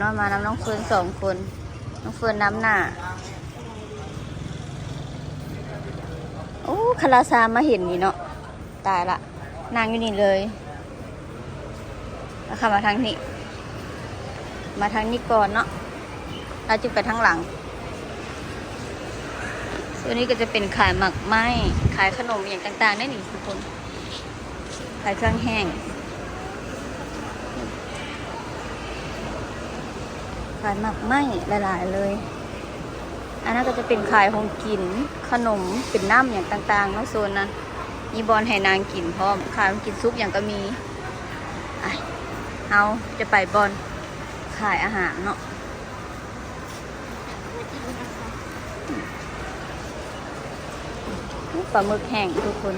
น้อยมานำน้องเฟิร์นสองคน น้องเฟิร์นน้ำหน้าโอ้คาราซามาเห็นนี่เนาะตายละนางอยู่นี่เลยแล้วค่ะมาทางนี้ มาทางนี้ก่อนเนาะเราจึงไปทางหลังส่วนนี้ก็จะเป็นขายหมักไม้ ขายขนมอย่างต่างๆได้หนิทุกคน ขายเครื่องแห้ง ขายหมักไม้หลาย ๆ เลย อันนั้นก็จะเป็นขายของกิน ขนมเป็นน้ำอย่างต่างๆเนาะโซนนั้นมีบอลให้นางกินพร้อมขายของกินซุปอย่างก็มีเอาจะไปบอลขายอาหารเนาะปลาหมึกแห้งทุกคน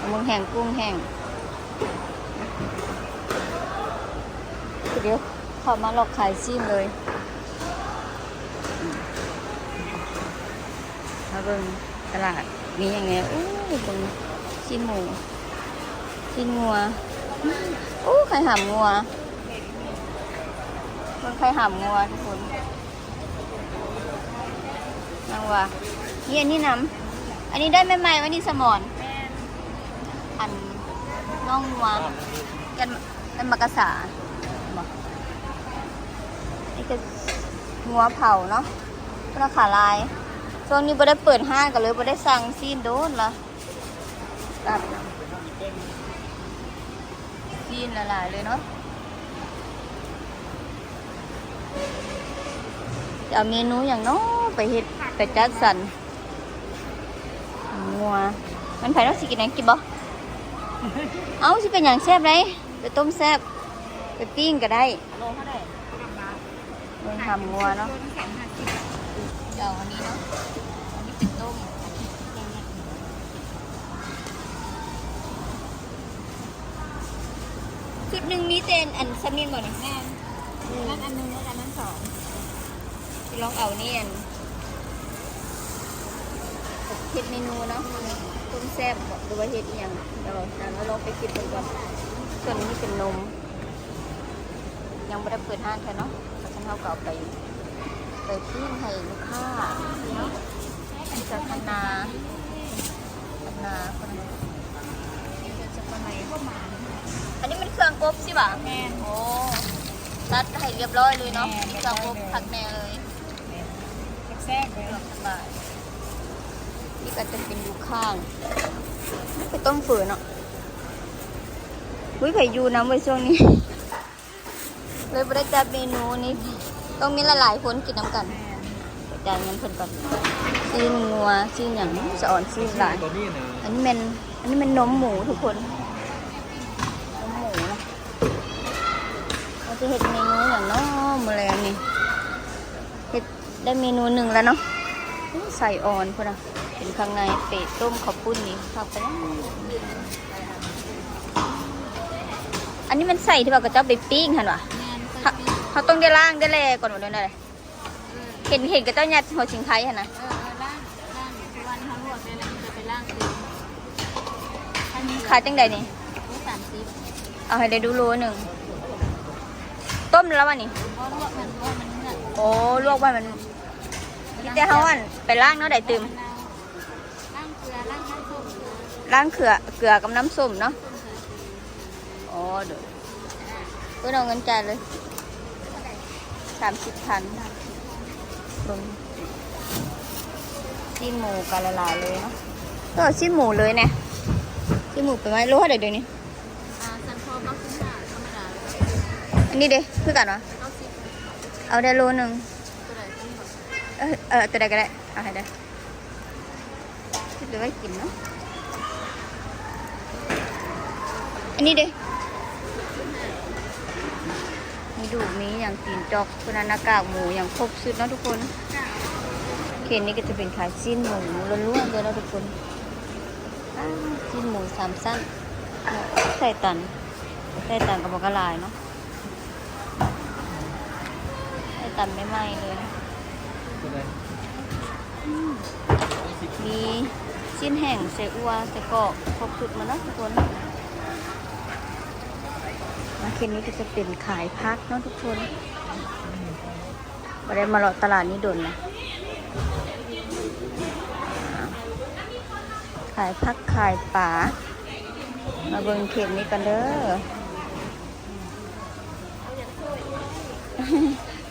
ปลาหมึกแห้งกุ้งแห้งเดี๋ยว เขามาหลอกขายซีมเลยอืมมาเบิ่งตลาดมีอย่างไงโอ้ยเบิ่งซีนหมูซีนงัวโอ้ไข่หามงัวเบิ่งไข่หามงัวทุกคนนางว่านี่อันนี้น้ำอันนี้ได้ใหม่ๆวันนี้สมอนอันน้องงัวกันกันมักกะสาบอก นี่ก็งัวเผาเนาะราคาลาย ช่วงนี้บ่ได้เปิดห้างกันเลยบ่ได้สั่งซีนโดนละตัดซีนละลายเลยเนาะจะเอาเมนูอย่างเน้อไปเฮ็ดไปจัดสรรงัว มันไผ่เราสิกินหยังกินบ่เอาสิเป็นอย่างแซ่บเลยไปต้มแซ่บไปปิ้งก็ได้โลเท่าไหร่ เบิ่งทำงัวเนาะเดี๋ยวอันนี้เนาะอันนี้เป็นต้มชุดหนึ่งมีเจนอันซัมนินบ่เนี่ยแม่นั่นอันนึงแล้วกันนั่นสองลองเอานี่อันเฮ็ดเมนูเนาะต้มแซ่บบ่หรือว่าเฮ็ดอหยังเดี๋ยวเราลองไปคิดกันก่อนส่วนนี้เป็นนม ยังไม่ได้เปิดห้างแค่เนาะ แต่ฉันเอาเก่าไป ไปปิ้งให้ลูกค้าเนาะที่จะคณาคณาคนนี้จะคนไหนเข้ามา อันนี้มันเครื่องกบสิบ่ะแม่นโอ้ตัดให้เรียบร้อยเลยเนาะแม่เคเรียบรื่ร้องอยกบเลยผักแน่เลยแซ่บเลยเกือบสบายนี่ก็จะเป็นอยู่ข้างไปต้มฝืนเนาะอุ้ยไผ่ยูน้ำไว้ช่วงนี้ เลยไม่ได้จัดเมนูนี้ต้องมีหลายๆคนกินน้ำกันแม่นจ่ายเงินเพิ่นก่อนซีนงัวซีนอย่างสะอ่อนซีนหลายตัวนี้นะอันนี้เป็นอันนี้เป็นนมหมูทุกคนนมหมูนะเราจะเห็ดเมนูอย่างเน้อมาแล้วนี่เห็ดได้เมนูหนึ่งแล้วเนาะอู้ใส่อ่อนพุ่นนะเป็นข้างในเป็ดต้มข้าวปุ้นนี่เข้าไปแล้วอันนี้มันใส่ที่ว่าก็จะเอาไปปิ้งหันวะแม่น เขาเขาต้องได้ล่างได้แลก่อนหมดเลยนะเห็นเห็นก็เจ้ายัดหัวชิงไทยหันนะเออล่างล่างทุกวันเขาลวกได้แล้วมันจะไปล่างตีอันนี้ขายจังใดนี่สามสิบเอาให้ได้ดูโลหนึ่ง ต้มแล้ววันนี้เพราะลวกมันเพราะมันเนื้อโอ้ลวกไว้มันพี่แต่เขาอันไปล้างเนาะได้ตื่มมะนาวล่างเกลือล่างน้ำส้มเกลือล้างเขือเกลือกับน้ำส้มเนาะอ๋อเดี๋ยวเพื่อนเอาเงินจ่ายเลย สามสิบพันลงซีนหมูกันละลายเลยเนาะก็ซีนหมูเลยเนี่ยซีนหมูไปไหมรู้ว่าเดี๋ยวเดี๋ยวนี้อ่าสันคอบักขึ้นหาธรรมดาอันนี้เด้คือกันวะเก้าสิบเอาได้โลหนึ่งตัวไหนที่บอกเออเออตัวใดก็ได้เอาให้ได้คิดไว้กินเนาะอันนี้เด้ มีดูมีอย่างตีนจอกคุณนากากหมูอย่างครบสุดเนาะทุกคนเคนนี้ก็จะเป็นขายชิ้นหมูล้วนๆเลยเนาะทุกคนอ้าวชิ้นหมูสามสั้นใส่ตันใส่ตันกับบอกกระลายเนาะใส่ตันไม่ไหม้เลยนะตัวไหนมีชิ้นแห้งใส่อัวใส่กรอกครบสุดมาเนาะทุกคน มาเคนนี้ก็จะเป็นขายพักเนาะทุกคนมาได้มาเลาะตลาดนี้ดนนะขายพักขายป่า มาเบิ่งเข็มนี้กันเด้อ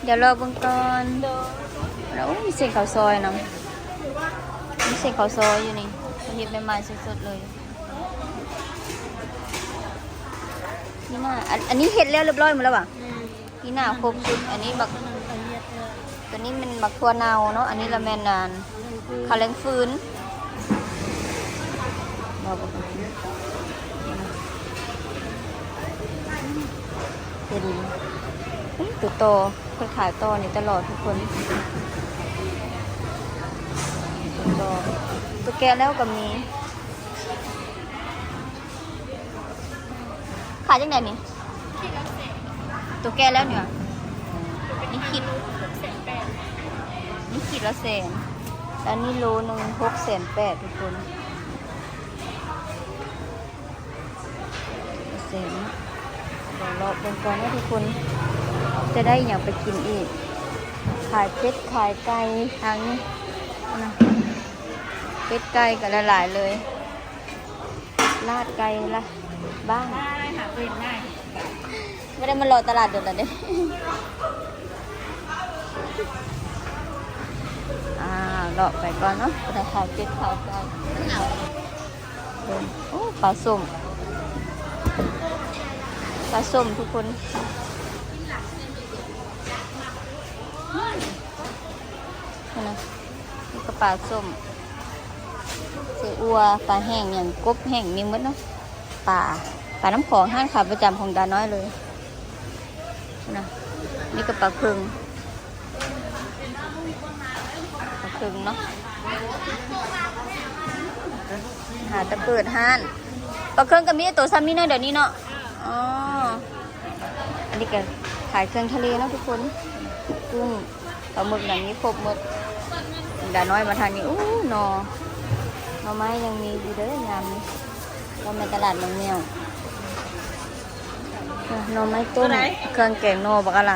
เดี๋ยวรอเบิ่งก่อนแล้วมีเส้นข้าวซอยนำมีเส้นข้าวซอยอยู่นี่เห็ดใหม่ๆสดๆเลย นี่น่าอันอันนี้เห็ดแล้วเรียบร้อยหมดแล้วป่ะนี่น่าครบสุดอันนี้บักขนมปังเยียดเออตัวนี้มันบักทัวเนาเนาะอันนี้ละแมนนานขาแรงฟืนมาบเป็นตัวโตคนขายโตอนี่ตลอดทุกคนตัวโตตัวแกแล้วก็มี ขายจังไดนี่ตัวแกแล้วเนี่ยนี่คิดนี่ขีดละแสนแล้วนี่โลหนึ่งหกแสนแปดทุกคนแสนเดี๋ยวรอเป็นก่อนนะทุกคน จะได้อย่างไปกินอีก ขายเป็ดขายไก่ทั้งนะเป็ดไก่กันหลายๆเลย ลาดไก่ละ บ้างได้ค่ะเป็นได้ไม่ได้มารอตลาดเดือนละเด้อ่าเลาะไปก่อนเนาะแต่ขาวเป็ดขาวไก่เดินโอ้ปลาส้มปลาส้มทุกคนนี่นะนี่ก็ปลาส้มเสืออัวปลาแห้งอย่างกบแห้งมีหมดเนาะ ปลาปลาน้ำของห้างขาประจำของดาน้อยเลยนะนี่ก็ปลาเพึงปลาคึงเนาะหาตะเปิดห้านปลาเครื่องก็มีตัวซ้ำนี่เนาะเดี๋ยวนี้เนาะอ๋ออันนี้ก็ขายเครื่องทะเลเนาะทุกคนกุ้งปลาหมึกอย่างนี้ครบหมดดาน้อยมาทางนี้อู้นอหน่อไม้ยังมีอยู่เด้อยามนี้ เรามาตลาดบางแนวอะหน่อไม้ต้มเครื่องแกงหนอบักอะไร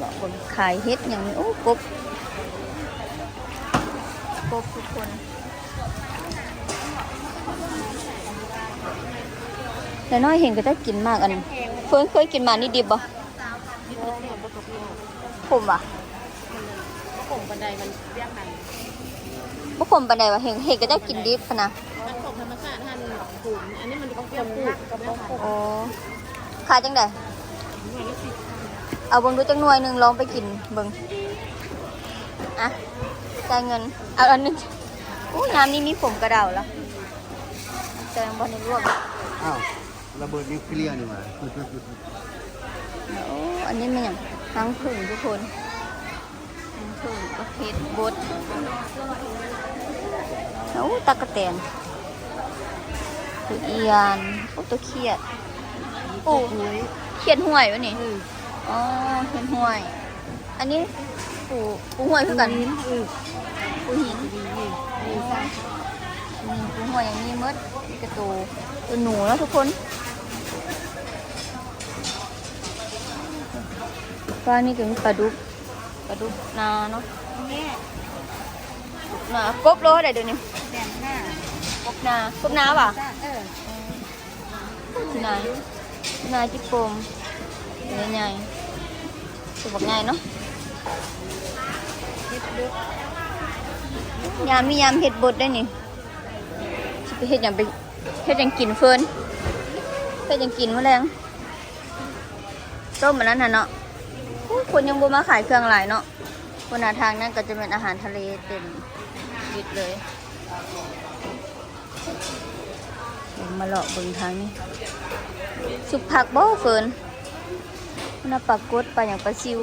บอกคนขายเฮ็ดอย่างนี้โอ้กบกบทุกคนแต่น้อยเห็นก็จะกินมากอันเฟิร์นเคยกินมานี่ดิบบ่ผมอะผมบันไดมันเรียกกัน บ่ผมปานใดว่าเห็นเห็นก็จะกินดิบพะนะมันผมธรรมชาติท่านปลูกอันนี้มันก็เปรี้ยวปลูกกับปลูกโอ้ขายจังไดเอาเบิ่งดูจังหน่วยหนึงลองไปกินเบิ่งอะจ่ายเงินเอาอันหนึงอู้ยามนี้มีผมกระเดาแล้วแต่ยังบ่ได้รวบอ้าวระเบิดนิวเคลียร์นี่หว่าโอ้อันนี้มันอย่างทั้งผึ่งทุกคนทั้งผึ่งประเภทบด โอ้ตะกะแตนตัวเอียนโอ้ตัวเขียดโอ้เขียดห่วยวะนี่อ๋อเขียดห่วย อันนี้ปูปูห่วยคือกันปูหินนี่ปูห่วยอย่างนี้หมดนี่กระตูตัวหนูแล้วทุกคนก็นี่ก็มีปลาดุกปลาดุกนาเนาะนี่นากบโลเท่าไหร่เดี๋ยวนี้ นากบนาป่ะเออนานาจิโปมใหญ่ใหญ่ตัวบักใหญ่เนาะยามมียามเห็ดบดได้นี่สิไปเห็ดอย่างไปเห็ดอย่างกินเฟิร์นเห็ดอย่างกินแมลงต้มมันนั้นน่ะเนาะอู้คนยังบ่มาขายเครื่องหลายเนาะคนหาทางนั้นก็จะเป็นอาหารทะเลเต็มยิดเลยเดี๋ยว มาเลาะเบิ่งทางนี้ สุกผักบ่เฟิร์นมันนะปลากดปลาอย่างปลาซิว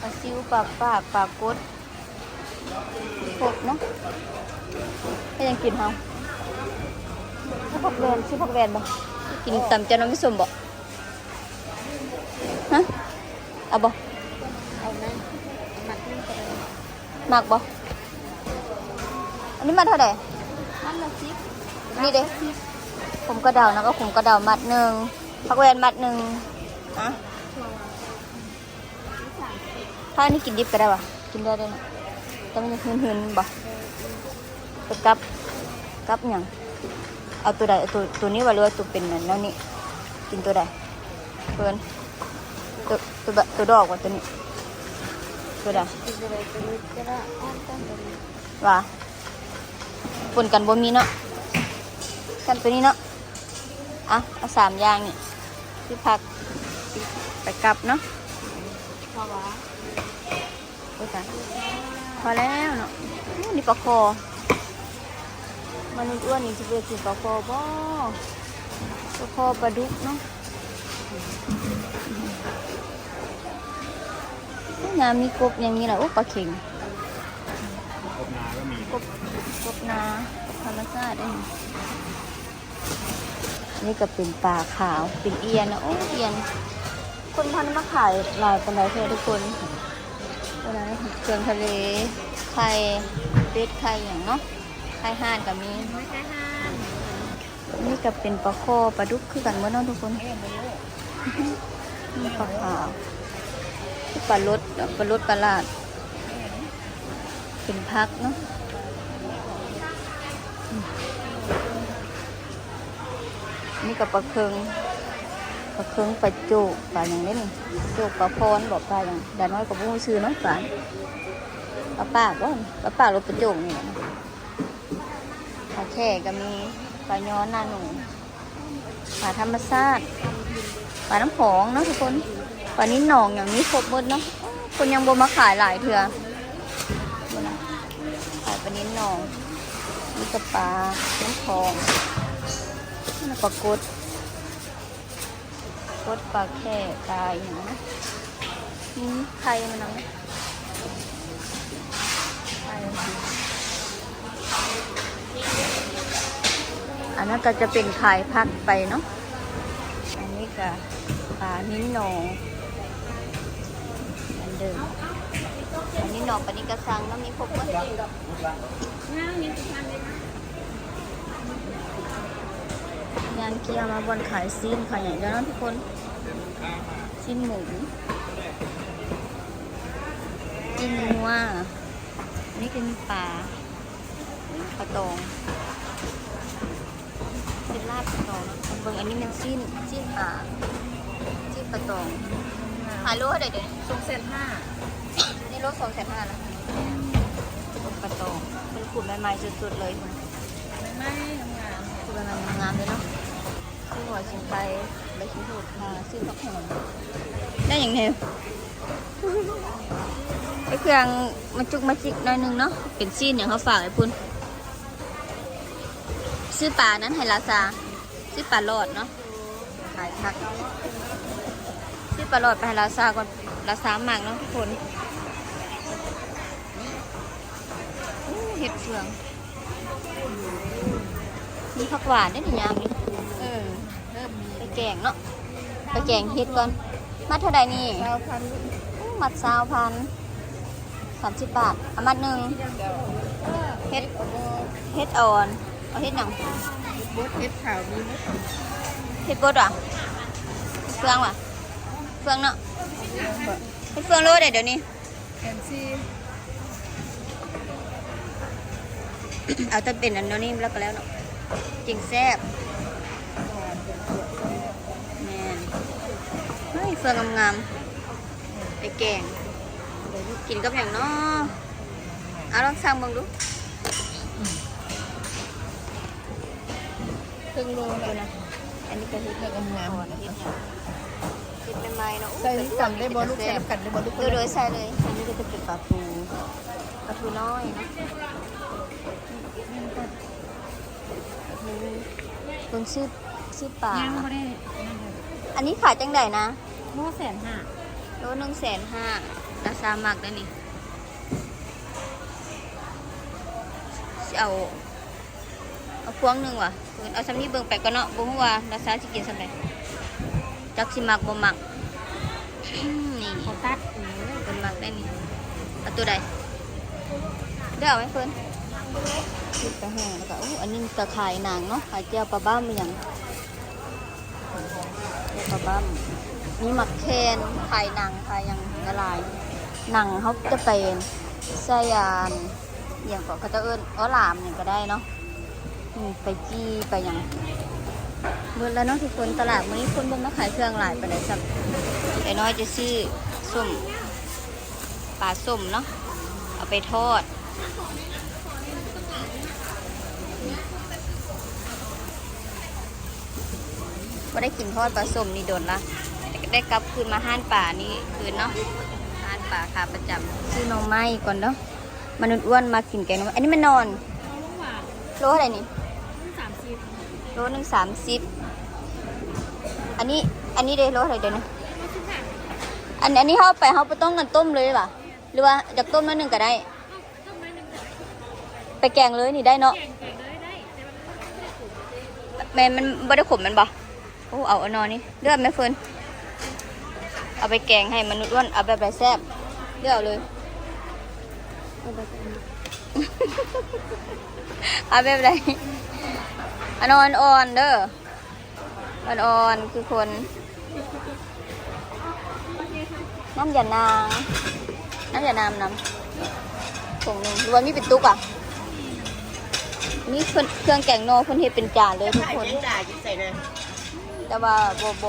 ปลาซิวปลาปากปลากดครบเนาะให้ยังกินเฮาซื้อผักแวนซื้อผักแวนบ่กินตำเจ้าน้ำไม่สมบ่ฮะเอาบ่เอานั่นมัดนั่นก็ได้มากบ่อันนี้มาเท่าไหร่ มขั้นละสิบนี่เด้ผมกระเดานะก็ผมกระเดามัดหนึ่งพักแวนมัดหนึ่งอะชัวร์สามสิบถ้าอันนี้กินดิบก็ได้ปะกินได้ด้วยนะแต่มันยังหืนๆบ่ไปกับกับหยังเอาตัวใดเอาตัวตัวนี้ว่าหรือว่าตัวเป็นนั่นแล้วนี่กินตัวใดเพื่อนตัวตัวแบบตัวดอกว่าตัวนี้ตัวใดกินอะไรตัวนี้ก็ได้อ้อมต้นตัวนี้ว่า ปนกันบ่มีเนาะกันตัวนี้เนาะอะเอาสามอย่างนี่ที่พักไปกลับเนาะพราะโอ้ยพอแล้วเนาะนี่ปลาคอมนุษย์อ้วนนี่จะไปกินปลาคอบ่ปลาคอปลาดุกเนาะอู้งามมีกบอย่างนี้แหละโอ้ปลาเข็ง กบนาก็มีกบกบนาธรรมชาติเองนี่ก็เป็นปลาขาวเป็นเอียนนะโอ้เอียน คนพันมาขายหลายปันไดเพื่อทุกคนเวลาเครื่องทะเลไข่เป็ดไข่อย่างเนาะไข่ห่านก็มีไม่ใช่ามนี่ก็เป็นปลาโคปลาดุกคือกันเมื่อน้องทุกคนนี่ปลาขาวปลาลดปลาลดปลาลาด เป็นพักเนาะนี่กับปลาเคืองปลาเคืองปลาโจกปลาอย่างนี้นี่โจกปลาพรบอกปลาอย่างดาน้อยกับมูซื้อน้องปลาปลาปากว่าปลาปากรือปลาโจกนี่แหละปลาแช่ก็มีปลาย้อนหน้าหนูปลาธรรมชาติปลาน้ำผองเนาะทุกคนปลานิ้นหนองอย่างนี้ครบหมดเนาะคนยังบ่มาขายหลายเถื่อะ ลานิ้นนองนี่กับปลาน้ำผองนี่ปลากดกดปลาแค่ปลาอย่างนะนี่ไข่มันเอาไหมไข่อันนั้นก็จะเป็นขายพักไปเนาะ อันนี้ก็ปลานิ้นโหนงเหมือนเดิม อันนี้หนองปลานิกระสังแล้วมีพบว่าง่ายยังจะทำเลยนะยานเกียร์มาบนขายซีนขายใหญ่แล้วนะทุกคนซีนหมูซีนงัวอันนี้คือมีปลาปลาตองเป็นลาบปลาตองนะเบิ่งอันนี้มันซีนซีนปลาซีนปลาตองหาโลเท่าไหร่เดี๋ยวนี้สองแสนห้านี่โลสองแสนห้าแล้วปลาตองเป็นขูดใหม่ๆสุดๆเลยไม่ไม่ทำงานคือมันงามเลยเนาะซื้อหัวชิมไปไปชิ้นถูกมาซื้อผักหอมได้อย่างเดียวไอ้เครื่องมาจุกมาจิกหน่อยหนึงเนาะเป็นซีนอย่างเขาฝากไอ้พุ่นซื้อปลานั้นให้ลาซาซื้อปลาหลอดเนาะขายผักซื้อปลาหลอดไปให้ลาซาก่อนลาซาหมักเนาะทุกคน เห็ดเฟือง มีผักหวานได้หนึ่งอย่างนี่เออ เริ่มมีไปแกงเนาะไปแกงเฮ็ดก่อน มัดเท่าใดนี่เก้าพันอู้มัดสาวพันสามสิบบาทเอามัดหนึ่งเฮ็ดเฮ็ดอ่อนเอาเฮ็ดหนังบุ๊กเอฟขาวมีไหมเฮ็ดบดอะเฟืองว่ะเฟืองเนาะเฮ็ดเฟืองโลได้เดี๋ยวนี้แอนซี่ เอาแต่เป็นอันนี้แล้วก็แล้วเนาะจริงแซ่บแม่นเฮ้ยเฟืองงามๆไปแกงกินกับอย่างเนาะเอาลองสั่งเบิ่งดูครึ่งโลดูแล้วนะ อันนี้ก็เฮ็ดแล้วก็งามอ่อนเฮ็ดหยังเฮ็ดใหม่ๆเนาะใส่กันได้บอลูกใส่กันได้บอลูกโดยโดยใส่เลยอันนี้ก็จะเป็นปลาทูปลาทูน้อยเนาะ เบิ่งชื่อชื่อปลายังไม่ได้อันนี้ขายจังไดนะโม่แสนห้าโลหนึ่งแสนห้าราคาหมักได้นี่สิเอาเอาพวงหนึ่งว่ะเพิ่นเอาสำนี้เบิ่งไปก็เนาะบ่ฮู้ว่าราคาสิกินสำใดจักสิมักบ่มัก นี่เขาตัดเพิ่นมักได้นี่เอาตัวใดเด้อเอาไหมเพิ่น เบพริกกระแห้งแล้วก็อู้อันนี้ตะไคร่นังเนาะขายเจียวปลาบ้ามอย่างปลาบ้ามมีหมักแคนไข่หนังไข่ยังละลายหนังเขาจะเป็นไส้ยานอย่างก็เขาจะเอิ้นอ้อหลามอย่างก็ได้เนาะไปจี้ไปหยังเมื่อแล้วเนาะทุกคนตลาดมื้อนี้คนบ่มาขายเครื่องหลายไปานใดซับไอ้น้อยจะซื้อส้มปลาส้มเนาะเอาไปทอด ก็ได้กินทอดปลาส้มนี่โดนละได้กลับคืนมาห้านป่านี่คืนเนาะห้านป่าขาประจำซื้อหน่อไม้ก่อนเนาะมันอ้วนๆมากินแกงหน่อไม้อันนี้มันนอนเอาลูกหวานโลเท่าไหร่นี่รุ่นสามสิบโลหนึ่งสามสิบอันนี้อันนี้เด้โลเท่าไหร่เดี๋ยวนี้รสชุบผักอันอันนี้เขาไปเขาไปต้มกันต้มเลยหรือเปล่าหรือว่าจากต้มนิดนึงก็ได้เอาต้มไม้หนึ่งแต่ไปแกงเลยนี่ได้เนาะแกงแกงเลยได้แต่มันไม่ได้ขมแม่มันบ่ได้ขมแมันบ่ โอ้เอาอนอนนี่เลือกไหมเฟิร์นเอาไปแกงให้มนุษย์อ้วนเอาแบบไรแซ่บเลือกเอาเลยเอาแบบไรอันอ่อนอ่อนเด้ออ่อนอ่อนๆคือคนน้ำยานางน้ำยานามน้ำผงหนึ่งรว่ามีเป็นตุกอะนี่เครื่องแกงโนเพิ่นเฮ็ดเป็นจานเลยทุกคนจ่าใส่เลย แต่ว่าโบโบ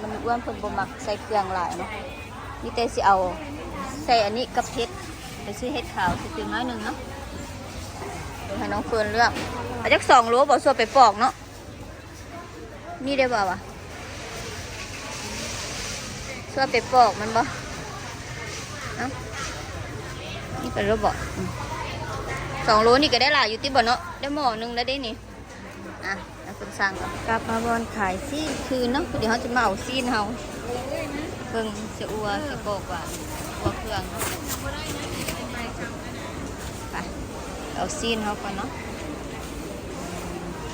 มันอ้วนเพิ่นบ่มักใส่เครื่องหลายเนาะมีแต่สิเอาใส่อันนี้กับเห็ดไปซื้อเห็ดขาวซื้อน้อยหนึ่งเนาะให้น้องเฟิร์นเลือกเอาจักสองโลบ่ส่วนไปปอกเนาะนี่ได้บ่าวะส่วนไปปอกมันบ่เอ้านี่เป็นรบอสองโลนี่ก็ได้หลายอยู่ที่บ่เนาะได้หม้อนึงแล้วได้นี่อะ คุณสั่งก่อนกลับมาบอนขายซีนคืนเนาะเดี๋ยวเขาจะมาเอาซีนเฮาเพิ่งเสียอัวเสียโกกว่าอัวเครื่องเนาะไปเอาซีนเฮาก่อนเนาะ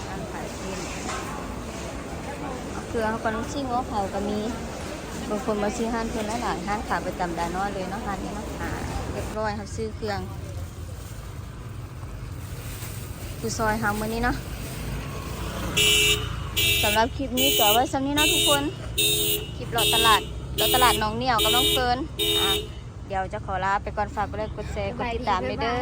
ร้านขายซีนเอาเครื่องเฮาก่อนซิ่งว่าเผาก็มีบางคนมาซื้อห้านเพิ่อนหลายห้านขายไประจำดานอเลยเนาะห้านนี้เนาะเรียบร้อยครับซื้อเครื่องคือซอยเฮามื้อนี้เนาะ สำหรับคลิปนี้ก็เอาไว้สำนี้เนาะทุกคน คลิปเราตลาดเราตลาดน้องเหนียวกับน้องเฟิร์นอะเดี๋ยวจะขอลาไปก่อนฝากกดไลค์กดแชร์กดติดตามด้วยเด้อ